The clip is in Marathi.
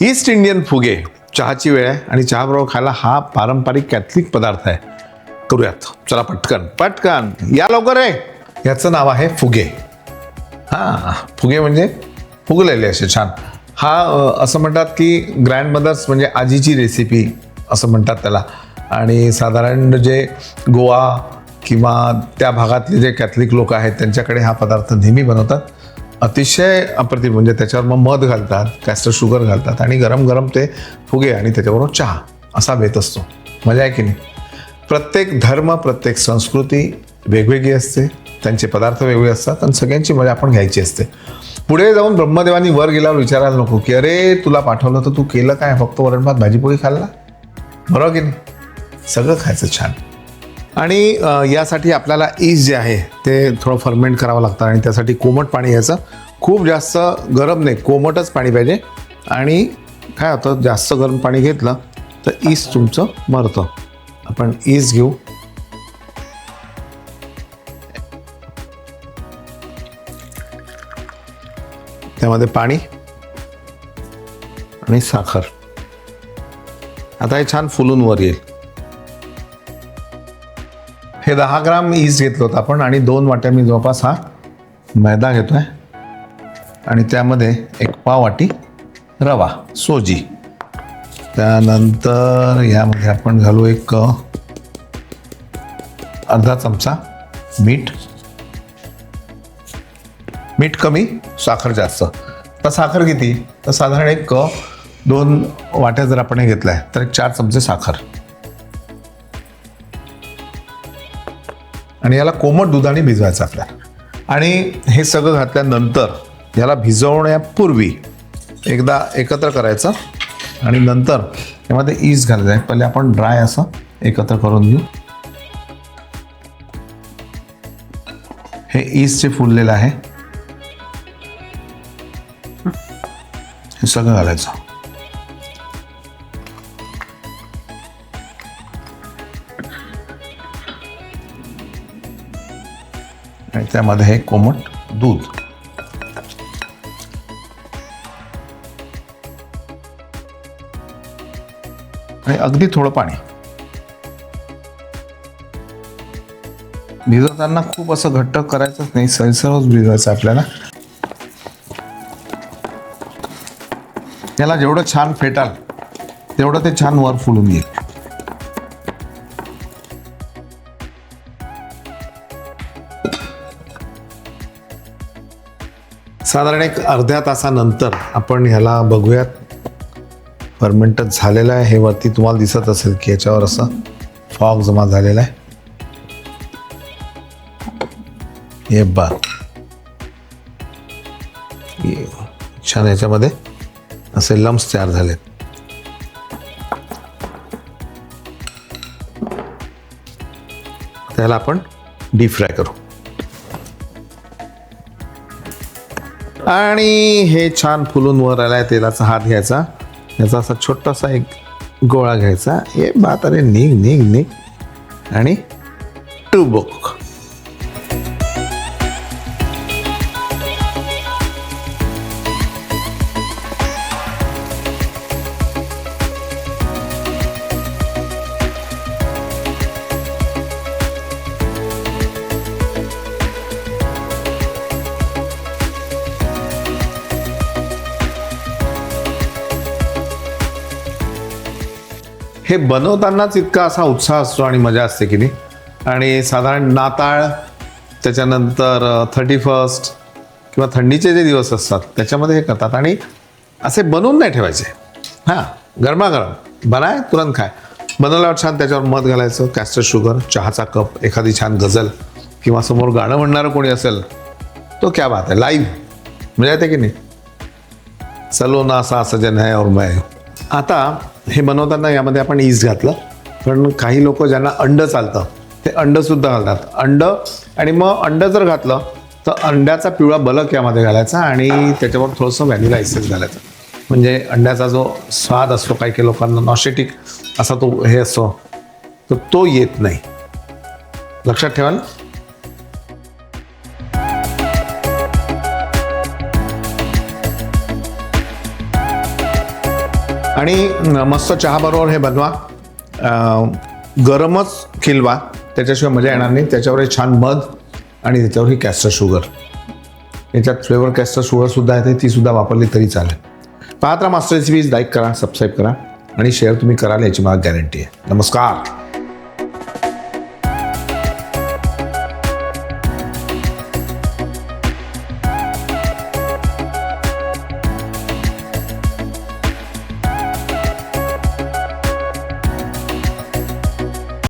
ईस्ट इंडियन फुगे चहाची वेळ आहे आणि चहाबरोबर खायला हा पारंपरिक कॅथलिक पदार्थ आहे. करूयात. चला पटकन पटकन. या लवकर रे. याचं नाव आहे फुगे. हां फुगे म्हणजे फुगलेले असे छान. हा असं म्हणतात की ग्रँड मदर्स म्हणजे आजीची रेसिपी असं म्हणतात त्याला. आणि साधारण जे गोवा किंवा त्या भागातले जे कॅथलिक लोक आहेत त्यांच्याकडे हा पदार्थ नेहमी बनवतात. अतिशय अप्रतिम म्हणजे त्याच्यावर मग मध घालतात कॅस्टर शुगर घालतात आणि गरम गरम ते फुगे आणि त्याच्याबरोबर चहा असा बेत असतो. मजा आहे की नाही? प्रत्येक धर्म प्रत्येक संस्कृती वेगवेगळी असते त्यांचे पदार्थ वेगळे असतात आणि सगळ्यांची मजा आपण घ्यायची असते. पुढे जाऊन ब्रह्मदेवानी वर गेल्यावर विचारायला नको की अरे तुला पाठवलं तर तू केलं काय? फक्त वरण भात भाजीपोळी खाल्ला? बरोबर की नाही? सगळं खायचं छान. आणि यासाठी आपल्याला ईज जे आहे ते थोडं फर्मेंट करावं लागतं आणि त्यासाठी कोमट पाणी घ्यायचं. खूप जास्त गरम नाही कोमटच पाणी पाहिजे. आणि काय होतं जास्त गरम पाणी घेतलं तर ईज तुमचं मरतं. आपण ईज घेऊ. त्यामध्ये पाणी आणि साखर. आता हे छान फुलून वर येईल. हे दहा ग्राम ईज घेतलं होतं आपण आणि दोन वाट्या मी जवळपास हा मैदा घेतो आहे आणि त्यामध्ये एक पाव वाटी रवा सोजी. त्यानंतर यामध्ये आपण घालू एक अर्धा चमचा मीठ. मीठ कमी साखर जास्त. तर साखर किती? तर साधारण एक दोन वाट्या जर आपण हे घेतल्या आहे, तर एक चार चमचे साखर. आणि याला कोमट दुधाने भिजवायचं आपल्याला आणि हे सगळं घातल्यानंतर याला भिजवण्यापूर्वी एकदा एकत्र करायचं आणि नंतर त्यामध्ये ईज घालायचं. आहे पहिले आपण ड्राय असं एकत्र करून घेऊ. हे ईस्टचे फुललेलं आहे हे सगळं घालायचं. आणि त्यामध्ये हे कोमट दूध. आणि अगदी थोडं पाणी. भिजवताना खूप असं घट्ट करायचंच नाही सैसरच भिजवायचं आपल्याला. याला जेवढं छान फेटाल तेवढं ते छान वर फुलून येईल. साधारण एक अर्ध्या तासानंतर आपण ह्याला बघूयात. फर्मेंटच झालेलं आहे. हे वरती तुम्हाला दिसत असेल की याच्यावर असं फॉग जमा झालेला आहे. हे बा छान याच्यामध्ये असे लम्स तयार झालेत. त्याला आपण डीप फ्राय करू. आणि हे छान फुलून वर आलाय तेलाचा हात घ्यायचा. याचा असा छोटासा एक गोळा घ्यायचा. हे बात अरे निघ निघ निघ. आणि टू बुक हे बनवतानाच इतका असा उत्साह असतो आणि मजा असते की नाही? आणि साधारण नाताळ त्याच्यानंतर थर्टी फर्स्ट किंवा थंडीचे जे दिवस असतात त्याच्यामध्ये हे करतात. आणि असे बनवून नाही ठेवायचे. हां गरमागरम. बनाय तुरंत खाय. बनवल्यावर छान त्याच्यावर मध घालायचं कॅस्टर शुगर चहाचा कप एखादी छान गझल किंवा समोर गाणं म्हणणारं कोणी असेल तो क्या बात आहे. लाईव्ह म्हणजे येते की नाही? चलो ना असा सजन है और मैं आता हे बनवताना यामध्ये आपण ईस्ट घातलं. पण काही लोक ज्यांना अंड चालतं ते अंडसुद्धा घालतात. अंड आणि मग अंड जर घातलं तर अंड्याचा पिवळा बलक यामध्ये घालायचा आणि त्याच्यावर थोडंसं व्हॅनिला इसेन्स घालायचं. म्हणजे अंड्याचा जो स्वाद असतो काही काही लोकांना नॉशेटिक असा तो हे असतो तर तो येत नाही. लक्षात ठेवाल? आणि मस्त चहाबरोबर हे बनवा. गरमच खिलवा. त्याच्याशिवाय मजा येणार नाही. त्याच्यावर हे छान मध आणि त्याच्यावर ही कॅस्टर शुगर. याच्यात फ्लेवर कॅस्टर शुगरसुद्धा येते ती सुद्धा वापरली तरी चालेल. पाहत राहा मास्टर रेसिपीज लाईक करा सबस्क्राईब करा आणि शेअर तुम्ही कराल याची मला गॅरंटी आहे. नमस्कार.